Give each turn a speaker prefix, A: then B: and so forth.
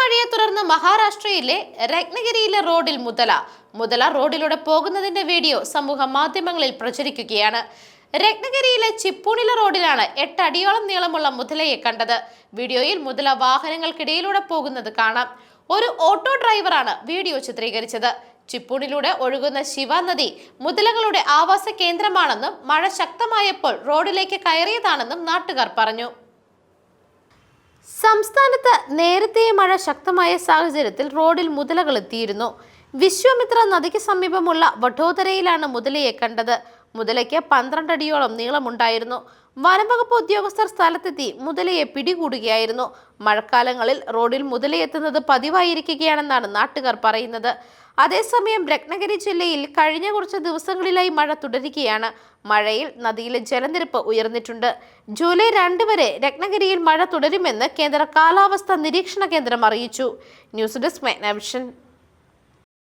A: മഴയെ തുടർന്ന് മഹാരാഷ്ട്രയിലെ രത്നഗിരിയിലെ റോഡിൽ മുതല. മുതല റോഡിലൂടെ പോകുന്നതിന്റെ വീഡിയോ സമൂഹ മാധ്യമങ്ങളിൽ പ്രചരിക്കുകയാണ്. രത്നഗിരിയിലെ ചിപ്പൂണില റോഡിലാണ് എട്ടടിയോളം നീളമുള്ള മുതലയെ കണ്ടത്. വീഡിയോയിൽ മുതല വാഹനങ്ങൾക്കിടയിലൂടെ പോകുന്നത് കാണാം. ഒരു ഓട്ടോ ഡ്രൈവറാണ് വീഡിയോ ചിത്രീകരിച്ചത്. ചിപ്പൂണിലൂടെ ഒഴുകുന്ന ശിവ നദി മുതലകളുടെ ആവാസ കേന്ദ്രമാണെന്നും മഴ ശക്തമായപ്പോൾ റോഡിലേക്ക് കയറിയതാണെന്നും നാട്ടുകാർ പറഞ്ഞു. സംസ്ഥാനത്ത് നേരത്തെ മഴ ശക്തമായ സാഹചര്യത്തിൽ റോഡിൽ മുതലകൾ എത്തിയിരുന്നു. വിശ്വാമിത്ര നദിക്ക് സമീപമുള്ള വഠോദരയിലാണ് മുതലയെ കണ്ടത്. മുതലയ്ക്ക് പന്ത്രണ്ട് അടിയോളം നീളമുണ്ടായിരുന്നു. വനംവകുപ്പ് ഉദ്യോഗസ്ഥർ സ്ഥലത്തെത്തി മുതലയെ പിടികൂടുകയായിരുന്നു. മഴക്കാലങ്ങളിൽ റോഡിൽ മുതലയെത്തുന്നത് പതിവായിരിക്കുകയാണെന്നാണ് നാട്ടുകാർ പറയുന്നത്. അതേസമയം രത്നഗിരി ജില്ലയിൽ കഴിഞ്ഞ കുറച്ച് ദിവസങ്ങളിലായി മഴ തുടരുകയാണ്. മഴയിൽ നദിയിലെ ജലനിരപ്പ് ഉയർന്നിട്ടുണ്ട്. ജൂലൈ രണ്ട് വരെ രത്നഗിരിയിൽ മഴ തുടരുമെന്ന് കേന്ദ്ര കാലാവസ്ഥാ നിരീക്ഷണ കേന്ദ്രം അറിയിച്ചു. News desk മെഗ്നവിഷൻ.